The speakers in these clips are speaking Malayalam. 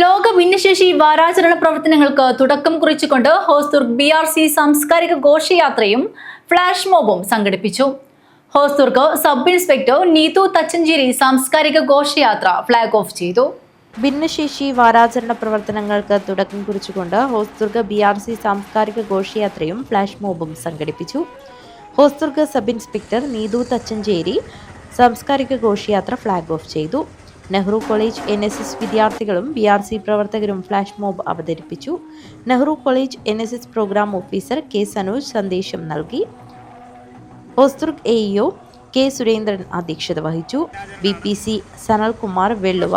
ലോക ഭിന്നശേഷി വാരാചരണ പ്രവർത്തനങ്ങൾക്ക് തുടക്കം കുറിച്ചുകൊണ്ട് ഹോസ്ദുർഗ് ബി ആർ സി സാംസ്കാരിക ഘോഷയാത്രയും ഫ്ലാഷ് മോബും സംഘടിപ്പിച്ചു. ഹോസ്ദുർഗ് സബ് ഇൻസ്പെക്ടർ നീതു തച്ചഞ്ചേരി സാംസ്കാരിക ഘോഷയാത്ര ഫ്ലാഗ് ഓഫ് ചെയ്തു. ഭിന്നശേഷി വാരാചരണ പ്രവർത്തനങ്ങൾക്ക് തുടക്കം കുറിച്ചുകൊണ്ട് ഹോസ്ദുർഗ് ബി ആർ സി സാംസ്കാരിക ഘോഷയാത്രയും ഫ്ലാഷ് മോബും സംഘടിപ്പിച്ചു. ഹോസ്ദുർഗ് സബ് ഇൻസ്പെക്ടർ നീതു തച്ചഞ്ചേരി സാംസ്കാരിക ഘോഷയാത്ര ഫ്ലാഗ് ഓഫ് ചെയ്തു. Nehru college N S S വിദ്യാർത്ഥികളും ബി ആർ സി പ്രവർത്തകരും ഫ്ലാഷ് മോബ് അവതരിപ്പിച്ചു. Nehru college N S S programme officer K Sanoj സന്ദേശം നൽകി. Hosdurg A EO K Surendran അധ്യക്ഷത വഹിച്ചു. B P C Sanalkumar Velluva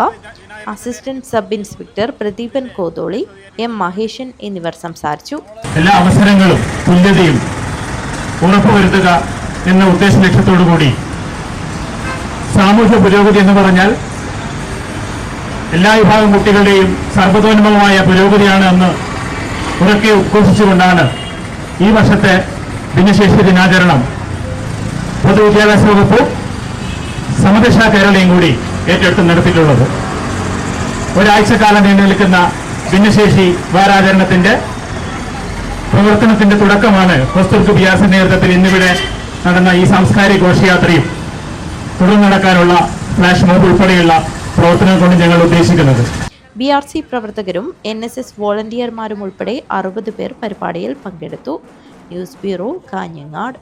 assistant sub inspector Pradeepan Kotholi M Maheshan എന്നിവർ സംസാരിച്ചു. എല്ലാ അവസരങ്ങളും തുല്യതയും ഉറപ്പുവരുത്തുക എന്ന ഉദ്ദേശ ലക്ഷ്യത്തോടു കൂടി സാമൂഹ്യ പുരോഗതി എന്ന് പറഞ്ഞാൽ എല്ലാ വിഭാഗം കുട്ടികളുടെയും സർവതോന്മയമായ പുരോഗതിയാണ് എന്ന് ഉറക്കെ ഉദ്ഘോഷിച്ചുകൊണ്ടാണ് ഈ വർഷത്തെ ഭിന്നശേഷി ദിനാചരണം. പൊതുവിദ്യാഭ്യാസ വകുപ്പ് സമദശ കേരളയും കൂടി ഏറ്റെടുത്ത് നടത്തിയിട്ടുള്ളത്. ഒരാഴ്ചക്കാലം നീണ്ടു നിൽക്കുന്ന ഭിന്നശേഷി വാരാചരണത്തിന്റെ പ്രവർത്തനത്തിന്റെ തുടക്കമാണ് കസ്തൂർക്ക് ബിയാസിന്റെ നേതൃത്വത്തിൽ ഇന്നിവിടെ നടന്ന ഈ സാംസ്കാരിക ഘോഷയാത്രയും തുടർന്ന് നടക്കാനുള്ള ഫ്ലാഷ് മോബ് ഉൾപ്പെടെയുള്ള പ്രവർത്തനങ്ങൾ കൊണ്ട് ഞങ്ങൾ ഉദ്ദേശിക്കുന്നത്. ബി ആർ സി പ്രവർത്തകരും എൻ എസ് എസ് വോളണ്ടിയർമാരും ഉൾപ്പെടെ അറുപത് പേർ പരിപാടിയിൽ പങ്കെടുത്തു. News bureau Kanhangad.